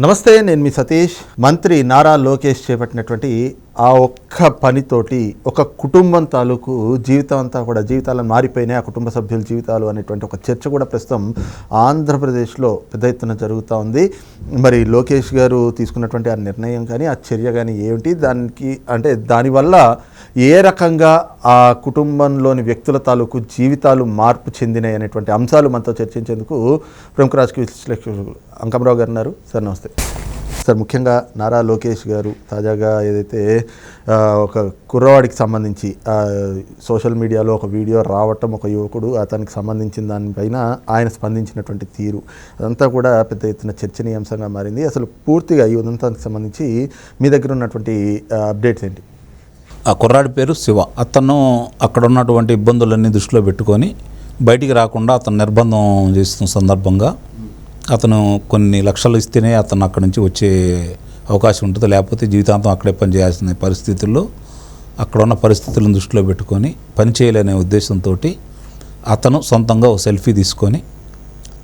నమస్తే నేను మీ సతీష్. మంత్రి నారా లోకేష్ చేపట్టినటువంటి ఆ ఒక్క పనితోటి ఒక కుటుంబం తాలూకు జీవితం అంతా కూడా జీవితాలను మారిపోయినాయి. ఆ కుటుంబ సభ్యుల జీవితాలు అనేటువంటి ఒక చర్చ కూడా ప్రస్తుతం ఆంధ్రప్రదేశ్లో పెద్ద ఎత్తున జరుగుతూ ఉంది. మరి లోకేష్ గారు తీసుకున్నటువంటి ఆ నిర్ణయం కానీ ఆ చర్య కానీ ఏమిటి? దానికి అంటే దానివల్ల ఏ రకంగా ఆ కుటుంబంలోని వ్యక్తుల తాలూకు జీవితాలు మార్పు చెందినాయి అనేటువంటి అంశాలు మనతో చర్చించేందుకు ప్రముఖ రాజకీయ విశ్లేషకులు అంకమరావు గారు ఉన్నారు. సార్ నమస్తే. సార్ ముఖ్యంగా నారా లోకేష్ గారు తాజాగా ఏదైతే ఒక కుర్రవాడికి సంబంధించి సోషల్ మీడియాలో ఒక వీడియో రావటం ఒక యువకుడు అతనికి సంబంధించిన దానిపైన ఆయన స్పందించినటువంటి తీరు అదంతా కూడా పెద్ద ఎత్తున చర్చనీయాంశంగా మారింది. అసలు పూర్తిగా ఈ ఉదంతానికి సంబంధించి మీ దగ్గర ఉన్నటువంటి అప్డేట్స్ ఏంటి? ఆ కుర్రాడి పేరు శివ. అతను అక్కడ ఉన్నటువంటి ఇబ్బందులన్నీ దృష్టిలో పెట్టుకొని బయటికి రాకుండా అతను నిర్బంధం చేస్తున్న సందర్భంగా అతను కొన్ని లక్షలు ఇస్తేనే అతను అక్కడి నుంచి వచ్చే అవకాశం ఉంటుంది. లేకపోతే జీవితాంతం అక్కడే పని చేయాల్సిన పరిస్థితుల్లో అక్కడ ఉన్న పరిస్థితులను దృష్టిలో పెట్టుకొని పని చేయలేనే ఉద్దేశంతో అతను సొంతంగా ఒక సెల్ఫీ తీసుకొని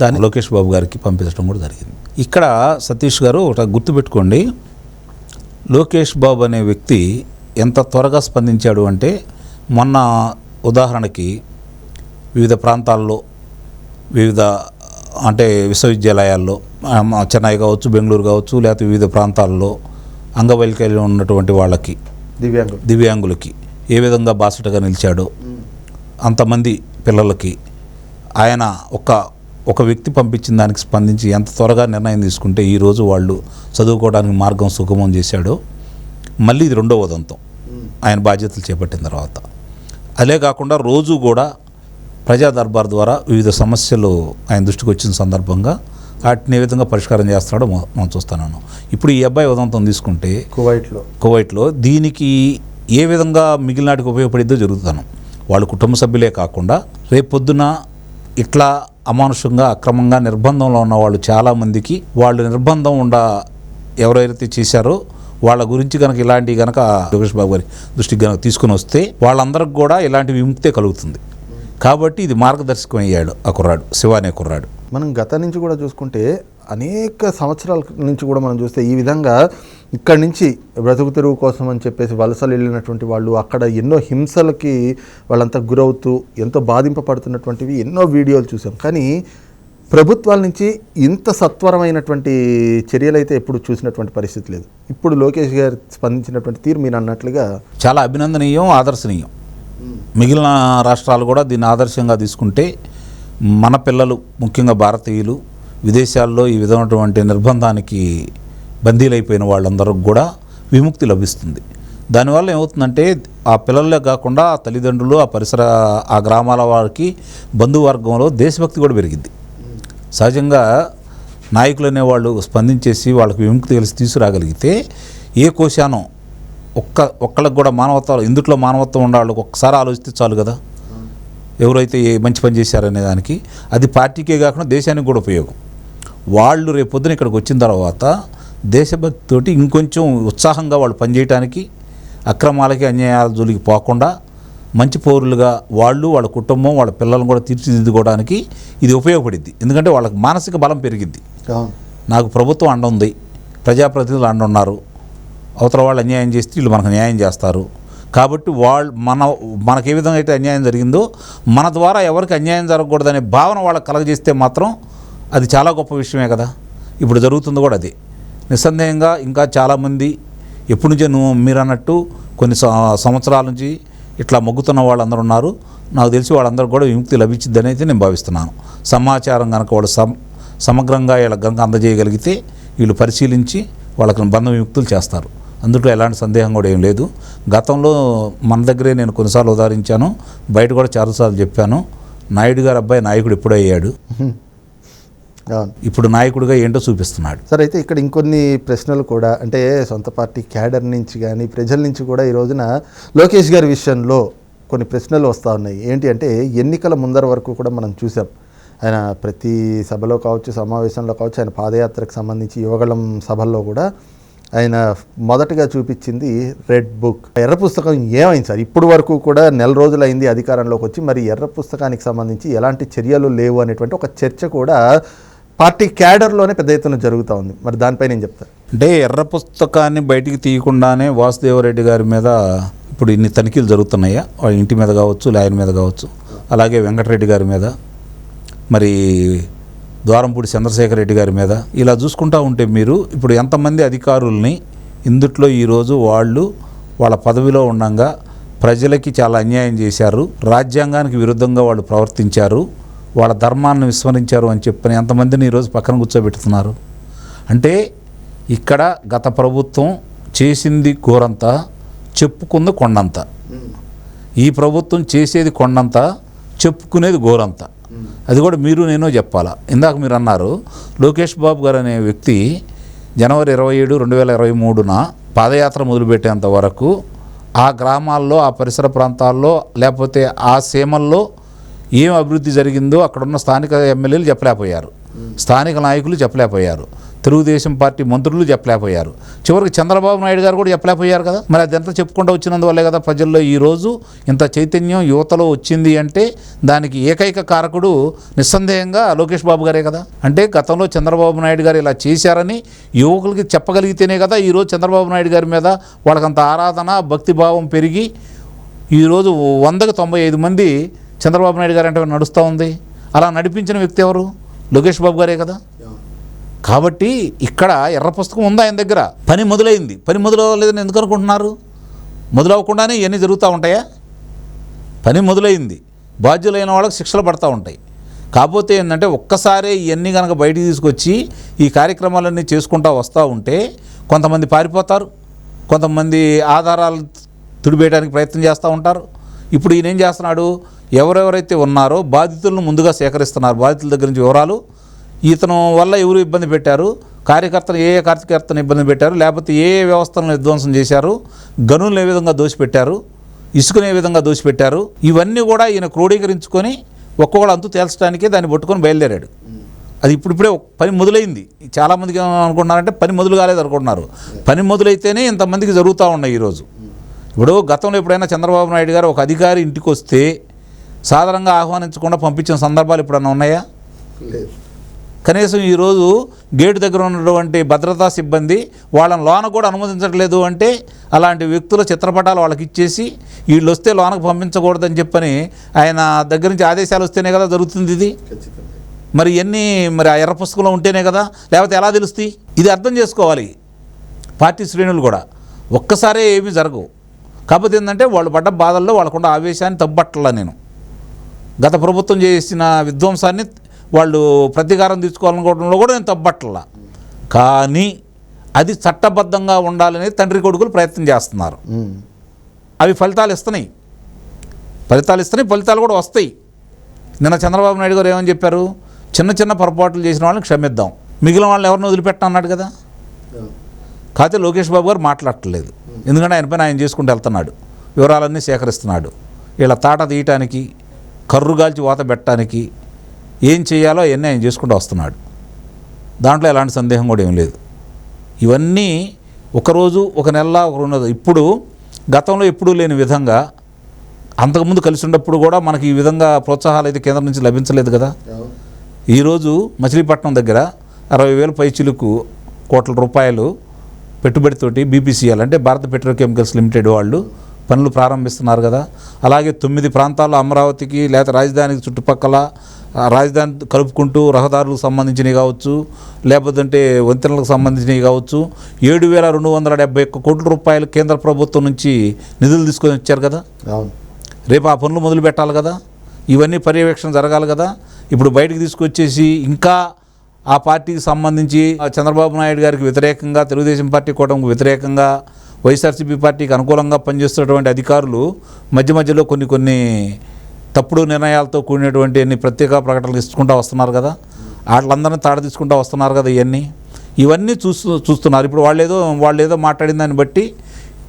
దాన్ని లోకేష్ బాబు గారికి పంపించడం కూడా జరిగింది. ఇక్కడ సతీష్ గారు ఒకటి గుర్తుపెట్టుకోండి లోకేష్ బాబు అనే వ్యక్తి ఎంత త్వరగా స్పందించాడు అంటే మొన్న ఉదాహరణకి వివిధ ప్రాంతాల్లో వివిధ అంటే విశ్వవిద్యాలయాల్లో చెన్నై కావచ్చు బెంగళూరు కావచ్చు లేకపోతే వివిధ ప్రాంతాల్లో అంగవైకల్యం ఉన్నటువంటి వాళ్ళకి దివ్యాంగులు. దివ్యాంగులకి ఏ విధంగా బాసటగా నిలిచాడో అంతమంది పిల్లలకి ఆయన ఒక ఒక వ్యక్తి పంపించిన దానికి స్పందించి ఎంత త్వరగా నిర్ణయం తీసుకుంటే ఈరోజు వాళ్ళు చదువుకోవడానికి మార్గం సుగమం చేశాడో మళ్ళీ ఇది రెండో ఉదంతం. ఆయన బాధ్యతలు చేపట్టిన తర్వాత. అదే కాకుండా రోజు కూడా ప్రజా దర్బార్ ద్వారా వివిధ సమస్యలు ఆయన దృష్టికి వచ్చిన సందర్భంగా వాటిని ఏ విధంగా పరిష్కారం చేస్తున్నాడో మనం చూస్తున్నాను ఇప్పుడు ఈ అబ్బాయి ఉదంతం తీసుకుంటే కువైట్లో. కువైట్లో దీనికి ఏ విధంగా మిగిలినాటికి ఉపయోగపడిద్దో జరుగుతాను. వాళ్ళ కుటుంబ సభ్యులే కాకుండా రేపు పొద్దున ఇట్లా అమానుషంగా అక్రమంగా నిర్బంధంలో ఉన్న వాళ్ళు చాలామందికి వాళ్ళు నిర్బంధం ఉండ ఎవరైతే చేశారో వాళ్ళ గురించి కనుక ఇలాంటి కనుక లోకేష్ బాబు గారి దృష్టికి కనుక తీసుకుని వస్తే వాళ్ళందరికి కూడా ఇలాంటి విముక్తే కలుగుతుంది. కాబట్టి ఇది మార్గదర్శకం అయ్యాడు ఆ కుర్రాడు శివ అనే కుర్రాడు. మనం గత నుంచి కూడా చూసుకుంటే అనేక సంవత్సరాల నుంచి కూడా మనం చూస్తే ఈ విధంగా ఇక్కడి నుంచి బ్రతుకు తెరువు కోసం అని చెప్పేసి వలసలు వెళ్ళినటువంటి వాళ్ళు అక్కడ ఎన్నో హింసలకి వాళ్ళంతా గురవుతూ ఎంతో బాధింపబడుతున్నటువంటివి ఎన్నో వీడియోలు చూసాం. కానీ ప్రభుత్వాల నుంచి ఇంత సత్వరమైనటువంటి చర్యలు అయితే ఎప్పుడు చూసినటువంటి పరిస్థితి లేదు. ఇప్పుడు లోకేష్ గారు స్పందించినటువంటి తీరు మీరు అన్నట్లుగా చాలా అభినందనీయం ఆదర్శనీయం. మిగిలిన రాష్ట్రాలు కూడా దీన్ని ఆదర్శంగా తీసుకుంటే మన పిల్లలు ముఖ్యంగా భారతీయులు విదేశాల్లో ఈ విధమైనటువంటి నిర్బంధానికి బందీలైపోయిన వాళ్ళందరికీ కూడా విముక్తి లభిస్తుంది. దానివల్ల ఏమవుతుందంటే ఆ పిల్లలే కాకుండా ఆ తల్లిదండ్రులు ఆ పరిసర ఆ గ్రామాల వారికి బంధువర్గంలో దేశభక్తి కూడా పెరిగింది. సహజంగా నాయకులు అనేవాళ్ళు స్పందించేసి వాళ్ళకి విముక్తి కలిసి తీసుకురాగలిగితే ఏ కోశానం ఒక్క ఒక్కళ్ళకి కూడా మానవత్వం ఇందుట్లో మానవత్వం ఉండేవాళ్ళకి ఒక్కసారి ఆలోచిస్తే చాలు కదా. ఎవరైతే ఏ మంచి పని చేశారనే దానికి అది పార్టీకే కాకుండా దేశానికి కూడా ఉపయోగం. వాళ్ళు రేపు పొద్దున ఇక్కడికి వచ్చిన తర్వాత దేశభక్తితోటి ఇంకొంచెం ఉత్సాహంగా వాళ్ళు పనిచేయటానికి అక్రమాలకి అన్యాయాల జోలికి పోకుండా మంచి పౌరులుగా వాళ్ళు వాళ్ళ కుటుంబం వాళ్ళ పిల్లలను కూడా తీర్చిదిద్దుకోవడానికి ఇది ఉపయోగపడిద్ది. ఎందుకంటే వాళ్ళకి మానసిక బలం పెరిగిద్ది. నాకు ప్రభుత్వం అండ ఉంది ప్రజాప్రతినిధులు అండ ఉన్నారు అవతల వాళ్ళు అన్యాయం చేస్తే వీళ్ళు మనకు న్యాయం చేస్తారు. కాబట్టి వాళ్ళు మన మనకు ఏ విధంగా అయితే అన్యాయం జరిగిందో మన ద్వారా ఎవరికి అన్యాయం జరగకూడదనే భావన వాళ్ళకి కలగజేస్తే మాత్రం అది చాలా గొప్ప విషయమే కదా. ఇప్పుడు జరుగుతుంది కూడా అదే. నిస్సందేహంగా ఇంకా చాలామంది ఎప్పటి నుంచో నువ్వు మీరు అన్నట్టు కొన్ని సంవత్సరాల నుంచి ఇట్లా మొగ్గుతున్న వాళ్ళందరూ ఉన్నారు. నాకు తెలిసి వాళ్ళందరూ కూడా విముక్తి లభించిద్దని అయితే నేను భావిస్తున్నాను. సమాచారం కనుక వాళ్ళు సమ సమగ్రంగా వీళ్ళకి కనుక అందజేయగలిగితే వీళ్ళు పరిశీలించి వాళ్ళకి బంధ విముక్తులు చేస్తారు. అందులో ఎలాంటి సందేహం కూడా ఏం లేదు. గతంలో మన దగ్గరే నేను కొన్నిసార్లు ఉదాహరించాను. బయట కూడా చాలాసార్లు చెప్పాను. నాయుడు గారు అబ్బాయి నాయకుడు ఎప్పుడయ్యాడు ఇప్పుడు నాయకుడిగా ఏంటో చూపిస్తున్నాడు. సరే అయితే ఇక్కడ ఇంకొన్ని ప్రశ్నలు కూడా అంటే సొంత పార్టీ క్యాడర్ నుంచి కానీ ప్రజల నుంచి కూడా ఈ రోజున లోకేష్ గారి విషయంలో కొన్ని ప్రశ్నలు వస్తూ ఉన్నాయి. ఏంటి అంటే ఎన్నికల ముందర వరకు కూడా మనం చూసాం. ఆయన ప్రతి సభలో కావచ్చు సమావేశంలో కావచ్చు ఆయన పాదయాత్రకు సంబంధించి యువగళం సభల్లో కూడా ఆయన మొదటగా చూపించింది రెడ్ బుక్. ఎర్ర పుస్తకం ఏమైంది సార్? ఇప్పుడు వరకు కూడా నెల రోజులైంది అధికారంలోకి వచ్చి మరి ఎర్ర పుస్తకానికి సంబంధించి ఎలాంటి చర్యలు లేవు అనేటువంటి ఒక చర్చ కూడా పార్టీ క్యాడర్లోనే పెద్ద ఎత్తున జరుగుతూ ఉంది. మరి దానిపై నేను చెప్తాను అంటే ఎర్ర పుస్తకాన్ని బయటికి తీయకుండానే వాసుదేవరెడ్డి గారి మీద ఇప్పుడు ఇన్ని తనిఖీలు జరుగుతున్నాయా? వాళ్ళ ఇంటి మీద కావచ్చు లాయర్ మీద కావచ్చు అలాగే వెంకటరెడ్డి గారి మీద మరి ద్వారంపూడి చంద్రశేఖర్ రెడ్డి గారి మీద. ఇలా చూసుకుంటా ఉంటే మీరు ఇప్పుడు ఎంతమంది అధికారుల్ని ఇందుట్లో ఈరోజు వాళ్ళు వాళ్ళ పదవిలో ఉండంగా ప్రజలకి చాలా అన్యాయం చేశారు రాజ్యాంగానికి విరుద్ధంగా వాళ్ళు ప్రవర్తించారు వాళ్ళ ధర్మాన్ని విస్మరించారు అని చెప్పని ఎంతమందిని ఈరోజు పక్కన కూర్చోబెడుతున్నారు. అంటే ఇక్కడ గత ప్రభుత్వం చేసింది కూరంత చెప్పుకుంది కొండంత. ఈ ప్రభుత్వం చేసేది కొండంత చెప్పుకునేది గోరంత. అది కూడా మీరు నేను చెప్పాలా? ఇందాక మీరు అన్నారు లోకేష్ బాబు గారు అనే వ్యక్తి జనవరి ఇరవై ఏడు రెండు వేల ఇరవై మూడున పాదయాత్ర మొదలుపెట్టేంత వరకు ఆ గ్రామాల్లో ఆ పరిసర ప్రాంతాల్లో లేకపోతే ఆ సీమల్లో ఏం అభివృద్ధి జరిగిందో అక్కడున్న స్థానిక ఎమ్మెల్యేలు చెప్పలేకపోయారు. స్థానిక నాయకులు చెప్పలేకపోయారు. తెలుగుదేశం పార్టీ మంత్రులు చెప్పలేకపోయారు. చివరికి చంద్రబాబు నాయుడు గారు కూడా చెప్పలేకపోయారు కదా. మరి అదంతా చెప్పుకుంటూ వచ్చినందువల్లే కదా ప్రజల్లో ఈరోజు ఇంత చైతన్యం యువతలో వచ్చింది అంటే దానికి ఏకైక కారకుడు నిస్సందేహంగా లోకేష్ బాబు గారే కదా. అంటే గతంలో చంద్రబాబు నాయుడు గారు ఇలా చేశారని యువకులకి చెప్పగలిగితేనే కదా ఈరోజు చంద్రబాబు నాయుడు గారి మీద వాళ్ళకంత ఆరాధన భక్తిభావం పెరిగి ఈరోజు వందకు తొంభై ఐదు మంది చంద్రబాబు నాయుడు గారు అంటే నడుస్తూ ఉంది. అలా నడిపించిన వ్యక్తి ఎవరు? లోకేష్ బాబు గారే కదా? కాబట్టి ఇక్కడ ఎర్ర పుస్తకం ఉందా ఆయన దగ్గర? పని మొదలైంది. పని మొదలవ్వలేదని ఎందుకు అనుకుంటున్నారు? మొదలవ్వకుండానే ఇవన్నీ జరుగుతూ ఉంటాయా? పని మొదలైంది. బాధ్యులైన వాళ్ళకి శిక్షలు పడతా ఉంటాయి. కాకపోతే ఏంటంటే ఒక్కసారే ఇవన్నీ కనుక బయటికి తీసుకొచ్చి ఈ కార్యక్రమాలన్నీ చేసుకుంటూ వస్తూ ఉంటే కొంతమంది పారిపోతారు. కొంతమంది ఆధారాలు తుడిపేయడానికి ప్రయత్నం చేస్తూ ఉంటారు. ఇప్పుడు ఈయన ఏం చేస్తున్నాడు? ఎవరెవరైతే ఉన్నారో బాధితులను ముందుగా సేకరిస్తున్నారు. బాధితుల దగ్గర నుంచి వివరాలు. ఇతను వల్ల ఎవరు ఇబ్బంది పెట్టారు? కార్యకర్తలు ఏ ఏ కార్యకర్తను ఇబ్బంది పెట్టారు? లేకపోతే ఏ ఏ వ్యవస్థలను విధ్వంసం చేశారు? గనులను ఏ విధంగా దోసిపెట్టారు ఇసుకను ఏ విధంగా దోసిపెట్టారు ఇవన్నీ కూడా ఈయన క్రోడీకరించుకొని ఒక్కొక్కడు అంతు తేల్చడానికే దాన్ని పట్టుకొని బయలుదేరాడు. అది ఇప్పుడిప్పుడే పని మొదలైంది. చాలామందికి అనుకుంటున్నారంటే పని మొదలు కాలేదు అనుకుంటున్నారు. పని మొదలైతేనే ఇంతమందికి జరుగుతూ ఉన్నాయి ఈరోజు. ఇప్పుడు గతంలో ఎప్పుడైనా చంద్రబాబు నాయుడు గారు ఒక అధికారి ఇంటికి వస్తే సాధారణంగా ఆహ్వానించకుండా పంపించిన సందర్భాలు ఎప్పుడైనా ఉన్నాయా? కనీసం ఈరోజు గేటు దగ్గర ఉన్నటువంటి భద్రతా సిబ్బంది వాళ్ళని లోన కూడా అనుమతించట్లేదు అంటే అలాంటి వ్యక్తుల చిత్రపటాలు వాళ్ళకి ఇచ్చేసి వీళ్ళు వస్తే లోనకు పంపించకూడదని చెప్పని ఆయన దగ్గర నుంచి ఆదేశాలు వస్తేనే కదా జరుగుతుంది ఇది? మరి ఇవన్నీ మరి ఆ ఎర్ర పుస్తకంలో ఉంటేనే కదా? లేకపోతే ఎలా తెలుస్తాయి? ఇది అర్థం చేసుకోవాలి. పార్టీ శ్రేణులు కూడా ఒక్కసారే ఏమీ జరగవు. కాకపోతే ఏంటంటే వాళ్ళు పడ్డ బాధల్లో వాళ్ళకున్న ఆవేశాన్ని తప్పట్లా నేను. గత ప్రభుత్వం చేసిన విధ్వంసాన్ని వాళ్ళు ప్రతీకారం తీర్చుకోవాలనుకోవడంలో కూడా నేను తప్పట్లా. కానీ అది చట్టబద్ధంగా ఉండాలని తండ్రి కొడుకులు ప్రయత్నం చేస్తున్నారు. అవి ఫలితాలు ఇస్తున్నాయి. ఫలితాలు ఇస్తున్నాయి. ఫలితాలు కూడా వస్తాయి. నిన్న చంద్రబాబు నాయుడు గారు ఏమని చెప్పారు? చిన్న చిన్న పొరపాట్లు చేసిన వాళ్ళని క్షమిద్దాం. మిగిలిన వాళ్ళని ఎవరిని వదిలిపెట్ట అన్నాడు కదా? కాకపోతే లోకేష్ బాబు గారు మాట్లాడట్లేదు. ఎందుకంటే ఆయన పైన ఆయన చేసుకుంటూ వెళ్తున్నాడు. వివరాలన్నీ సేకరిస్తున్నాడు. వీళ్ళ తాట తీయటానికి కర్రు గాల్చి వాత పెట్టడానికి ఏం చేయాలో అవన్నీ ఆయన చేసుకుంటూ వస్తున్నాడు. దాంట్లో ఎలాంటి సందేహం కూడా ఏం లేదు. ఇవన్నీ ఒకరోజు ఒక నెల ఒక రెండు. ఇప్పుడు గతంలో ఎప్పుడూ లేని విధంగా అంతకుముందు కలిసి ఉన్నప్పుడు కూడా మనకి ఈ విధంగా ప్రోత్సాహాలు అయితే కేంద్రం నుంచి లభించలేదు కదా. ఈరోజు మచిలీపట్నం దగ్గర అరవై వేల పైచిలుకు కోట్ల రూపాయలు పెట్టుబడితోటి బీపీసీఎల్ అంటే భారత పెట్రోకెమికల్స్ లిమిటెడ్ వాళ్ళు పనులు ప్రారంభిస్తున్నారు కదా. అలాగే తొమ్మిది ప్రాంతాల్లో అమరావతికి లేకపోతే రాజధానికి చుట్టుపక్కల రాజధాని కలుపుకుంటూ రహదారులకు సంబంధించినవి కావచ్చు లేకపోతే వంతెనలకు సంబంధించినవి కావచ్చు. ఏడు వేల రెండు వందల డెబ్బై ఒక్క కోట్ల రూపాయలు కేంద్ర ప్రభుత్వం నుంచి నిధులు తీసుకొని వచ్చారు కదా. రేపు ఆ పనులు మొదలు పెట్టాలి కదా. ఇవన్నీ పర్యవేక్షణ జరగాలి కదా. ఇప్పుడు బయటికి తీసుకొచ్చేసి ఇంకా ఆ పార్టీకి సంబంధించి చంద్రబాబు నాయుడు గారికి వ్యతిరేకంగా తెలుగుదేశం పార్టీ కూటమికి వ్యతిరేకంగా వైఎస్ఆర్సీపీ పార్టీకి అనుకూలంగా పనిచేస్తున్నటువంటి అధికారులు మధ్య మధ్యలో కొన్ని కొన్ని తప్పుడు నిర్ణయాలతో కూడినటువంటి అన్ని ప్రత్యేక ప్రకటనలు ఇచ్చుకుంటూ వస్తున్నారు కదా. వాళ్ళందరినీ తాడ తీసుకుంటూ వస్తున్నారు కదా ఇవన్నీ ఇవన్నీ చూస్తూ చూస్తున్నారు. ఇప్పుడు వాళ్ళు ఏదో వాళ్ళు ఏదో మాట్లాడిన దాన్ని బట్టి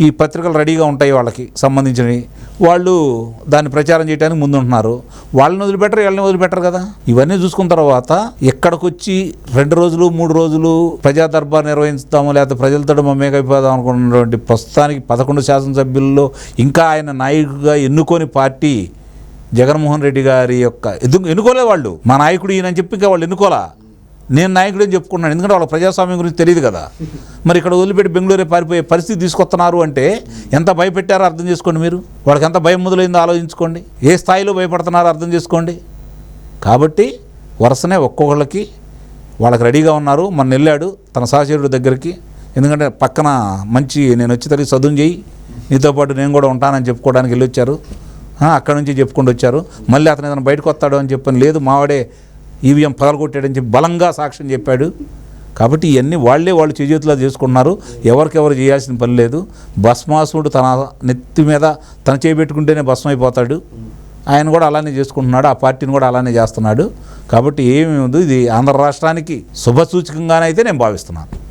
ఈ పత్రికలు రెడీగా ఉంటాయి వాళ్ళకి సంబంధించినవి. వాళ్ళు దాన్ని ప్రచారం చేయడానికి ముందుంటున్నారు. వాళ్ళని వదిలిపెట్టరు వీళ్ళని వదిలిపెట్టరు కదా. ఇవన్నీ చూసుకున్న తర్వాత ఎక్కడికొచ్చి రెండు రోజులు మూడు రోజులు ప్రజా దర్బార్ నిర్వహిస్తాము లేకపోతే ప్రజలతో మమ్మేకైపోదాం అనుకున్నటువంటి ప్రస్తుతానికి పదకొండు శాసనసభ్యుల్లో ఇంకా ఆయన నాయకుడిగా ఎన్నుకొని పార్టీ జగన్మోహన్ రెడ్డి గారి యొక్క ఎదు ఎన్నుకోలే వాళ్ళు. మా నాయకుడు ఈయనని చెప్పి ఇంకా వాళ్ళు ఎన్నుకోలే? నేను నాయకుడని చెప్పుకున్నాను ఎందుకంటే వాళ్ళ ప్రజాస్వామ్యం గురించి తెలియదు కదా. మరి ఇక్కడ వదిలిపెట్టి బెంగళూరే పారిపోయే పరిస్థితి తీసుకొస్తున్నారు అంటే ఎంత భయపెట్టారో అర్థం చేసుకోండి మీరు. వాళ్ళకి ఎంత భయం మొదలైందో ఆలోచించుకోండి. ఏ స్థాయిలో భయపడుతున్నారో అర్థం చేసుకోండి. కాబట్టి వరుసనే ఒక్కొక్కళ్ళకి వాళ్ళకి రెడీగా ఉన్నారు. మొన్న వెళ్ళాడు తన సహచరుడి దగ్గరికి. ఎందుకంటే పక్కన మంచి నేను వచ్చి తల్లి చదువు చేయి. నీతో పాటు నేను కూడా ఉంటానని చెప్పుకోవడానికి వెళ్ళి వచ్చారు అక్కడి నుంచి చెప్పుకుంటూ వచ్చారు. మళ్ళీ అతను ఏదైనా బయటకు వస్తాడు అని చెప్పని లేదు. మావాడే ఈవీఎం పగలగొట్టాడని చెప్పి బలంగా సాక్ష్యం చెప్పాడు. కాబట్టి ఇవన్నీ వాళ్ళే వాళ్ళు చేజేతులా చేసుకుంటున్నారు. ఎవరికెవరు చేయాల్సిన పని లేదు. భస్మాసుడు తన నెత్తి మీద తన చేపెట్టుకుంటేనే భస్మం అయిపోతాడు. ఆయన కూడా అలానే చేసుకుంటున్నాడు. ఆ పార్టీని కూడా అలానే చేస్తున్నాడు. కాబట్టి ఏమి ఉంది. ఇది ఆంధ్ర రాష్ట్రానికి శుభసూచకంగానైతే నేను భావిస్తున్నాను.